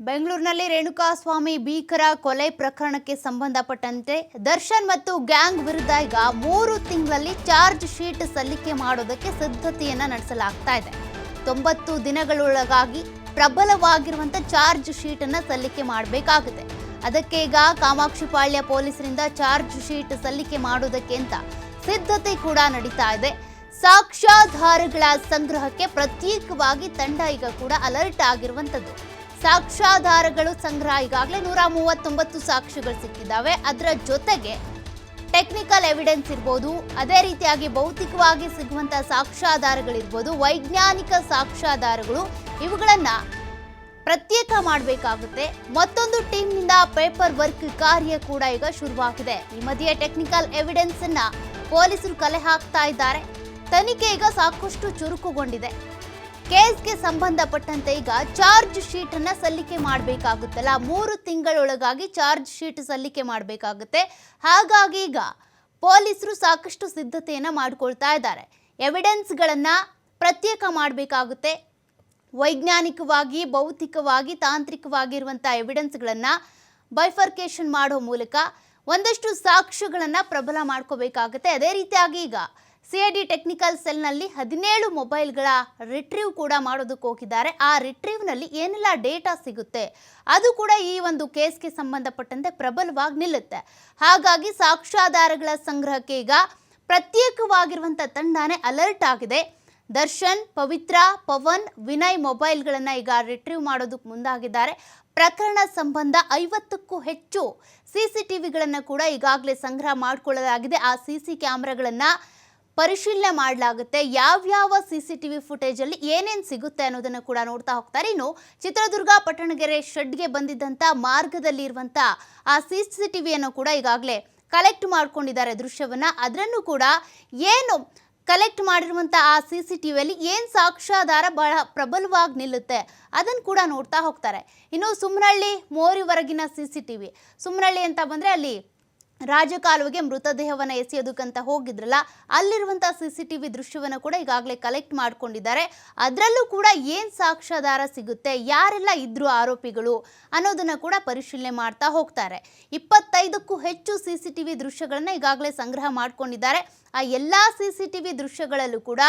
ಬೆಂಗಳೂರಿನಲ್ಲಿ ರೇಣುಕಾಸ್ವಾಮಿ ಭೀಕರ ಕೊಲೆ ಪ್ರಕರಣಕ್ಕೆ ಸಂಬಂಧಪಟ್ಟಂತೆ ದರ್ಶನ್ ಮತ್ತು ಗ್ಯಾಂಗ್ ವಿರುದ್ಧ ಈಗ ಮೂರು ತಿಂಗಳಲ್ಲಿ ಚಾರ್ಜ್ ಶೀಟ್ ಸಲ್ಲಿಕೆ ಮಾಡೋದಕ್ಕೆ ಸಿದ್ಧತೆಯನ್ನ ನಡೆಸಲಾಗ್ತಾ ಇದೆ. ತೊಂಬತ್ತು ದಿನಗಳೊಳಗಾಗಿ ಪ್ರಬಲವಾಗಿರುವಂತ ಚಾರ್ಜ್ ಶೀಟ್ ಅನ್ನ ಸಲ್ಲಿಕೆ ಮಾಡಬೇಕಾಗುತ್ತೆ. ಅದಕ್ಕೆ ಈಗ ಕಾಮಾಕ್ಷಿಪಾಳ್ಯ ಪೊಲೀಸರಿಂದ ಚಾರ್ಜ್ ಶೀಟ್ ಸಲ್ಲಿಕೆ ಮಾಡೋದಕ್ಕೆ ಅಂತ ಸಿದ್ಧತೆ ಕೂಡ ನಡೀತಾ ಇದೆ. ಸಾಕ್ಷ್ಯಾಧಾರಗಳ ಸಂಗ್ರಹಕ್ಕೆ ಪ್ರತ್ಯೇಕವಾಗಿ ತಂಡ ಈಗ ಕೂಡ ಅಲರ್ಟ್ ಆಗಿರುವಂತದ್ದು. ಸಾಕ್ಷ್ಯಾಧಾರಗಳು ಸಂಗ್ರಹ ಈಗಾಗಲೇ ನೂರ ಮೂವತ್ತೊಂಬತ್ತು ಸಾಕ್ಷ್ಯಗಳು ಸಿಕ್ಕಿದ್ದಾವೆ. ಅದರ ಜೊತೆಗೆ ಟೆಕ್ನಿಕಲ್ ಎವಿಡೆನ್ಸ್ ಇರ್ಬೋದು, ಅದೇ ರೀತಿಯಾಗಿ ಭೌತಿಕವಾಗಿ ಸಿಗುವಂತಹ ಸಾಕ್ಷ್ಯಾಧಾರಗಳಿರ್ಬೋದು, ವೈಜ್ಞಾನಿಕ ಸಾಕ್ಷ್ಯಾಧಾರಗಳು ಇವುಗಳನ್ನ ಪ್ರತ್ಯೇಕ ಮಾಡಬೇಕಾಗುತ್ತೆ. ಮತ್ತೊಂದು ಟೀಮ್ನಿಂದ ಪೇಪರ್ ವರ್ಕ್ ಕಾರ್ಯ ಕೂಡ ಈಗ ಶುರುವಾಗಿದೆ. ಈ ಮಧ್ಯೆ ಟೆಕ್ನಿಕಲ್ ಎವಿಡೆನ್ಸ್ ಅನ್ನ ಪೊಲೀಸರು ಕಲೆ ಹಾಕ್ತಾ ಇದ್ದಾರೆ. ತನಿಖೆ ಈಗ ಸಾಕಷ್ಟು ಚುರುಕುಗೊಂಡಿದೆ. ಕೇಸ್ಗೆ ಸಂಬಂಧಪಟ್ಟಂತೆ ಈಗ ಚಾರ್ಜ್ ಶೀಟ್ ಅನ್ನ ಸಲ್ಲಿಕೆ ಮಾಡಬೇಕಾಗುತ್ತಲ್ಲ. ಮೂರು ತಿಂಗಳೊಳಗಾಗಿ ಚಾರ್ಜ್ ಶೀಟ್ ಸಲ್ಲಿಕೆ ಮಾಡಬೇಕಾಗುತ್ತೆ. ಹಾಗಾಗಿ ಈಗ ಪೊಲೀಸರು ಸಾಕಷ್ಟು ಸಿದ್ಧತೆಯನ್ನು ಮಾಡ್ಕೊಳ್ತಾ ಇದ್ದಾರೆ. ಎವಿಡೆನ್ಸ್ಗಳನ್ನು ಪ್ರತ್ಯೇಕ ಮಾಡಬೇಕಾಗುತ್ತೆ. ವೈಜ್ಞಾನಿಕವಾಗಿ, ಭೌತಿಕವಾಗಿ ತಾಂತ್ರಿಕವಾಗಿರುವಂಥ ಎವಿಡೆನ್ಸ್ಗಳನ್ನು ಬೈಫರ್ಕೇಶನ್ ಮಾಡೋ ಮೂಲಕ ಒಂದಷ್ಟು ಸಾಕ್ಷ್ಯಗಳನ್ನು ಪ್ರಬಲ ಮಾಡ್ಕೋಬೇಕಾಗುತ್ತೆ. ಅದೇ ರೀತಿಯಾಗಿ ಈಗ ಸಿ ಐ ಡಿ ಟೆಕ್ನಿಕಲ್ ಸೆಲ್ನಲ್ಲಿ ಹದಿನೇಳು ಮೊಬೈಲ್ಗಳ ರಿಟ್ರೀವ್ ಕೂಡ ಮಾಡೋದಕ್ಕೆ ಹೋಗಿದ್ದಾರೆ. ಆ ರಿಟ್ರೀವ್ನಲ್ಲಿ ಏನೆಲ್ಲ ಡೇಟಾ ಸಿಗುತ್ತೆ? ಅದು ಕೂಡ ಈ ಒಂದು ಕೇಸ್ಗೆ ಸಂಬಂಧಪಟ್ಟಂತೆ ಪ್ರಬಲವಾಗಿ ನಿಲ್ಲುತ್ತೆ. ಹಾಗಾಗಿ ಸಾಕ್ಷ್ಯಾಧಾರಗಳ ಸಂಗ್ರಹಕ್ಕೆ ಈಗ ಪ್ರತ್ಯೇಕವಾಗಿರುವಂಥ ತಂಡನೇ ಅಲರ್ಟ್ ಆಗಿದೆ. ದರ್ಶನ್, ಪವಿತ್ರ, ಪವನ್, ವಿನಯ್ ಮೊಬೈಲ್ಗಳನ್ನು ಈಗ ರಿಟ್ರೀವ್ ಮಾಡೋದಕ್ಕೆ ಮುಂದಾಗಿದ್ದಾರೆ. ಪ್ರಕರಣ ಸಂಬಂಧ ಐವತ್ತಕ್ಕೂ ಹೆಚ್ಚು ಸಿ ಸಿ ಟಿ ವಿಗಳನ್ನು ಕೂಡ ಈಗಾಗಲೇ ಸಂಗ್ರಹ ಮಾಡಿಕೊಳ್ಳಲಾಗಿದೆ. ಆ ಸಿ ಸಿ ಕ್ಯಾಮ್ರಾಗಳನ್ನು ಪರಿಶೀಲನೆ ಮಾಡಲಾಗುತ್ತೆ. ಯಾವ್ಯಾವ ಸಿ ಸಿ ಟಿ ವಿ ಫುಟೇಜಲ್ಲಿ ಏನೇನು ಸಿಗುತ್ತೆ ಅನ್ನೋದನ್ನು ಕೂಡ ನೋಡ್ತಾ ಹೋಗ್ತಾರೆ. ಇನ್ನು ಚಿತ್ರದುರ್ಗ, ಪಟ್ಟಣಗೆರೆ ಶೆಡ್ಗೆ ಬಂದಿದ್ದಂಥ ಮಾರ್ಗದಲ್ಲಿ ಇರುವಂಥ ಆ ಸಿ ಸಿ ಟಿ ವಿಯನ್ನು ಕೂಡ ಈಗಾಗಲೇ ಕಲೆಕ್ಟ್ ಮಾಡ್ಕೊಂಡಿದ್ದಾರೆ ದೃಶ್ಯವನ್ನ. ಅದರನ್ನು ಕೂಡ ಏನು ಕಲೆಕ್ಟ್ ಮಾಡಿರುವಂಥ ಆ ಸಿ ಸಿ ಟಿ ವಿಯಲ್ಲಿ ಏನು ಸಾಕ್ಷ್ಯಾಧಾರ ಬಹಳ ಪ್ರಬಲವಾಗಿ ನಿಲ್ಲುತ್ತೆ ಅದನ್ನು ಕೂಡ ನೋಡ್ತಾ ಹೋಗ್ತಾರೆ. ಇನ್ನು Sumanahalli ಮೋರಿವರೆಗಿನ C C T V Sumanahalli ಅಂತ ಬಂದರೆ ಅಲ್ಲಿ ರಾಜಕಾಲುವೆಗೆ ಮೃತದೇಹವನ್ನು ಎಸೆಯೋದಕ್ಕಂತ ಹೋಗಿದ್ರಲ್ಲ ಅಲ್ಲಿರುವಂಥ ಸಿ ಸಿ ಟಿ ವಿ ದೃಶ್ಯವನ್ನು ಕೂಡ ಈಗಾಗಲೇ ಕಲೆಕ್ಟ್ ಮಾಡ್ಕೊಂಡಿದ್ದಾರೆ. ಅದರಲ್ಲೂ ಕೂಡ ಏನು ಸಾಕ್ಷ್ಯಾಧಾರ ಸಿಗುತ್ತೆ, ಯಾರೆಲ್ಲ ಇದ್ರು ಆರೋಪಿಗಳು ಅನ್ನೋದನ್ನು ಕೂಡ ಪರಿಶೀಲನೆ ಮಾಡ್ತಾ ಹೋಗ್ತಾರೆ. ಇಪ್ಪತ್ತೈದಕ್ಕೂ ಹೆಚ್ಚು ಸಿ ಸಿ ಟಿ ವಿ ದೃಶ್ಯಗಳನ್ನು ಈಗಾಗಲೇ ಸಂಗ್ರಹ ಮಾಡ್ಕೊಂಡಿದ್ದಾರೆ. ಆ ಎಲ್ಲ ಸಿ ಸಿ ಟಿ ವಿ ದೃಶ್ಯಗಳಲ್ಲೂ ಕೂಡ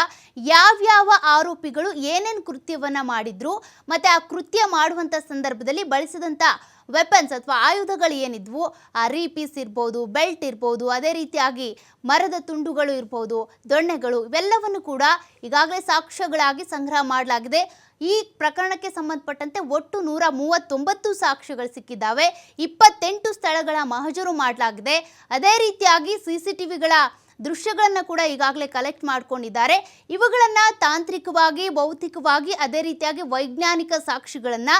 ಯಾವ್ಯಾವ ಆರೋಪಿಗಳು ಏನೇನು ಕೃತ್ಯವನ್ನು ಮಾಡಿದ್ರು, ಮತ್ತು ಆ ಕೃತ್ಯ ಮಾಡುವಂಥ ಸಂದರ್ಭದಲ್ಲಿ ಬಳಸಿದಂಥ ವೆಪನ್ಸ್ ಅಥವಾ ಆಯುಧಗಳು ಏನಿದ್ವು ಆ ರೀಪೀಸ್ ಇರ್ಬೋದು ಬೆಲ್ಟ್ ಇರ್ಬೋದು ಅದೇ ರೀತಿಯಾಗಿ ಮರದ ತುಂಡುಗಳು ಇರ್ಬೋದು ದೊಣ್ಣೆಗಳು ಇವೆಲ್ಲವನ್ನು ಕೂಡ ಈಗಾಗಲೇ ಸಾಕ್ಷ್ಯಗಳಾಗಿ ಸಂಗ್ರಹ ಮಾಡಲಾಗಿದೆ. ಈ ಪ್ರಕರಣಕ್ಕೆ ಸಂಬಂಧಪಟ್ಟಂತೆ ಒಟ್ಟು ನೂರ ಮೂವತ್ತೊಂಬತ್ತು ಸಾಕ್ಷ್ಯಗಳು ಸಿಕ್ಕಿದ್ದಾವೆ. ಇಪ್ಪತ್ತೆಂಟು ಸ್ಥಳಗಳ ಮಹಜರು ಮಾಡಲಾಗಿದೆ. ಅದೇ ರೀತಿಯಾಗಿ ಸಿ ಸಿ ಟಿ ವಿಗಳ ದೃಶ್ಯಗಳನ್ನು ಕೂಡ ಈಗಾಗಲೇ ಕಲೆಕ್ಟ್ ಮಾಡ್ಕೊಂಡಿದ್ದಾರೆ. ಇವುಗಳನ್ನು ತಾಂತ್ರಿಕವಾಗಿ ಭೌತಿಕವಾಗಿ ಅದೇ ರೀತಿಯಾಗಿ ವೈಜ್ಞಾನಿಕ ಸಾಕ್ಷಿಗಳನ್ನು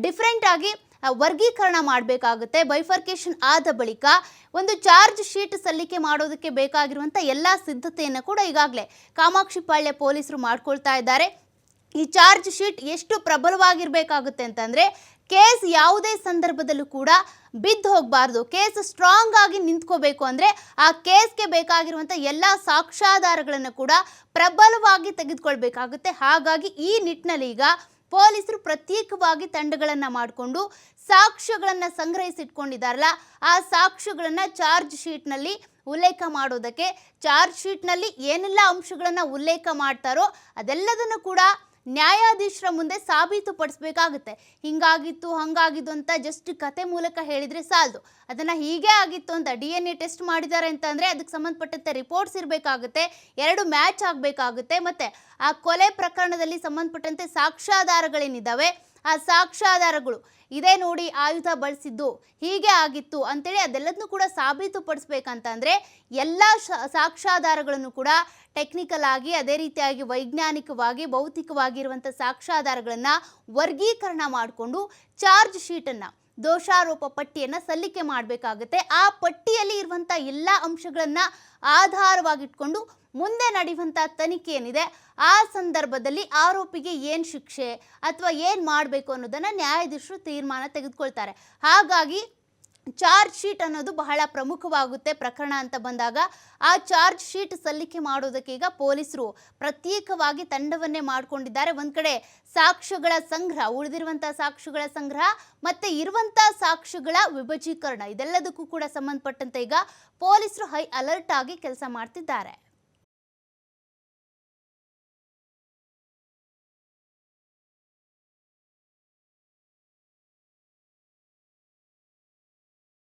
ಡಿಫ್ರೆಂಟ್ ಆಗಿ ಆ, ವರ್ಗೀಕರಣ ಮಾಡಬೇಕಾಗುತ್ತೆ. ಬೈಫರ್ಕೇಶನ್ ಆದ ಬಳಿಕ ಒಂದು ಚಾರ್ಜ್ ಶೀಟ್ ಸಲ್ಲಿಕೆ ಮಾಡೋದಕ್ಕೆ ಬೇಕಾಗಿರುವಂಥ ಎಲ್ಲ ಸಿದ್ಧತೆಯನ್ನು ಕೂಡ ಈಗಾಗಲೇ ಕಾಮಾಕ್ಷಿಪಾಳ್ಯ ಪೊಲೀಸರು ಮಾಡ್ಕೊಳ್ತಾ ಇದ್ದಾರೆ. ಈ ಚಾರ್ಜ್ ಶೀಟ್ ಎಷ್ಟು ಪ್ರಬಲವಾಗಿರಬೇಕಾಗುತ್ತೆ ಅಂತಂದರೆ ಕೇಸ್ ಯಾವುದೇ ಸಂದರ್ಭದಲ್ಲೂ ಕೂಡ ಬಿದ್ದು ಹೋಗಬಾರ್ದು. ಕೇಸ್ ಸ್ಟ್ರಾಂಗ್ ಆಗಿ ನಿಂತ್ಕೋಬೇಕು ಅಂದರೆ ಆ ಕೇಸ್ಗೆ ಬೇಕಾಗಿರುವಂಥ ಎಲ್ಲ ಸಾಕ್ಷ್ಯಾಧಾರಗಳನ್ನು ಕೂಡ ಪ್ರಬಲವಾಗಿ ತೆಗೆದುಕೊಳ್ಬೇಕಾಗುತ್ತೆ. ಹಾಗಾಗಿ ಈ ನಿಟ್ಟಿನಲ್ಲಿ ಈಗ ಪೊಲೀಸರು ಪ್ರತ್ಯೇಕವಾಗಿ ತಂಡಗಳನ್ನು ಮಾಡಿಕೊಂಡು ಸಾಕ್ಷ್ಯಗಳನ್ನು ಸಂಗ್ರಹಿಸಿಟ್ಕೊಂಡಿದ್ದಾರಲ್ಲ ಆ ಸಾಕ್ಷ್ಯಗಳನ್ನು ಚಾರ್ಜ್ ಶೀಟ್ನಲ್ಲಿ ಉಲ್ಲೇಖ ಮಾಡೋದಕ್ಕೆ, ಚಾರ್ಜ್ ಶೀಟ್ನಲ್ಲಿ ಏನೆಲ್ಲ ಅಂಶಗಳನ್ನು ಉಲ್ಲೇಖ ಮಾಡ್ತಾರೋ ಅದೆಲ್ಲದನ್ನು ಕೂಡ ನ್ಯಾಯಾಧೀಶರ ಮುಂದೆ ಸಾಬೀತುಪಡಿಸ್ಬೇಕಾಗುತ್ತೆ ಹಿಂಗಾಗಿತ್ತು, ಹಂಗಾಗಿದ್ದು ಅಂತ ಜಸ್ಟ್ ಕತೆ ಮೂಲಕ ಹೇಳಿದರೆ ಸಾಲದು. ಅದನ್ನು ಹೀಗೆ ಆಗಿತ್ತು ಅಂತ ಡಿ ಎನ್ ಎ ಟೆಸ್ಟ್ ಮಾಡಿದ್ದಾರೆ ಅಂತಂದರೆ ಅದಕ್ಕೆ ಸಂಬಂಧಪಟ್ಟಂತೆ ರಿಪೋರ್ಟ್ಸ್ ಇರಬೇಕಾಗುತ್ತೆ, ಎರಡು ಮ್ಯಾಚ್ ಆಗಬೇಕಾಗುತ್ತೆ. ಮತ್ತು ಆ ಕೊಲೆ ಪ್ರಕರಣದಲ್ಲಿ ಸಂಬಂಧಪಟ್ಟಂತೆ ಸಾಕ್ಷ್ಯಾಧಾರಗಳೇನಿದ್ದಾವೆ ಆ ಸಾಕ್ಷ್ಯಾಧಾರಗಳು ಇದೇ ನೋಡಿ ಆಯುಧ ಬಳಸಿದ್ದು ಹೀಗೆ ಆಗಿತ್ತು ಅಂತೇಳಿ ಅದೆಲ್ಲದನ್ನು ಕೂಡ ಸಾಬೀತುಪಡಿಸ್ಬೇಕಂತಂದರೆ ಎಲ್ಲ ಸಾಕ್ಷ್ಯಾಧಾರಗಳನ್ನು ಕೂಡ ಟೆಕ್ನಿಕಲ್ ಆಗಿ ಅದೇ ರೀತಿಯಾಗಿ ವೈಜ್ಞಾನಿಕವಾಗಿ ಭೌತಿಕವಾಗಿರುವಂಥ ಸಾಕ್ಷ್ಯಾಧಾರಗಳನ್ನು ವರ್ಗೀಕರಣ ಮಾಡಿಕೊಂಡು ಚಾರ್ಜ್ ಶೀಟನ್ನು ದೋಷಾರೋಪ ಪಟ್ಟಿಯನ್ನು ಸಲ್ಲಿಕೆ ಮಾಡಬೇಕಾಗುತ್ತೆ. ಆ ಪಟ್ಟಿಯಲ್ಲಿ ಇರುವಂಥ ಎಲ್ಲ ಅಂಶಗಳನ್ನು ಆಧಾರವಾಗಿಟ್ಕೊಂಡು ಮುಂದೆ ನಡೆಯುವಂಥ ತನಿಖೆ ಏನಿದೆ, ಆ ಸಂದರ್ಭದಲ್ಲಿ ಆರೋಪಿಗೆ ಏನು ಶಿಕ್ಷೆ ಅಥವಾ ಏನು ಮಾಡಬೇಕು ಅನ್ನೋದನ್ನು ನ್ಯಾಯಾಧೀಶರು ತೀರ್ಮಾನ ತೆಗೆದುಕೊಳ್ತಾರೆ. ಹಾಗಾಗಿ ಚಾರ್ಜ್ ಶೀಟ್ ಅನ್ನೋದು ಬಹಳ ಪ್ರಮುಖವಾಗುತ್ತೆ ಪ್ರಕರಣ ಅಂತ ಬಂದಾಗ. ಆ ಚಾರ್ಜ್ ಶೀಟ್ ಸಲ್ಲಿಕೆ ಮಾಡೋದಕ್ಕೆ ಈಗ ಪೊಲೀಸರು ಪ್ರತ್ಯೇಕವಾಗಿ ತಂಡವನ್ನೇ ಮಾಡಿಕೊಂಡಿದ್ದಾರೆ. ಒಂದು ಕಡೆ ಸಾಕ್ಷ್ಯಗಳ ಸಂಗ್ರಹ ಉಳಿದಿರುವಂತಹ ಸಾಕ್ಷ್ಯಗಳ ಸಂಗ್ರಹ ಮತ್ತೆ ಇರುವಂತಹ ಸಾಕ್ಷ್ಯಗಳ ವಿಭಜೀಕರಣ, ಇದೆಲ್ಲದಕ್ಕೂ ಕೂಡ ಸಂಬಂಧಪಟ್ಟಂತೆ ಈಗ ಪೊಲೀಸರು ಹೈ ಅಲರ್ಟ್ ಆಗಿ ಕೆಲಸ ಮಾಡ್ತಿದ್ದಾರೆ.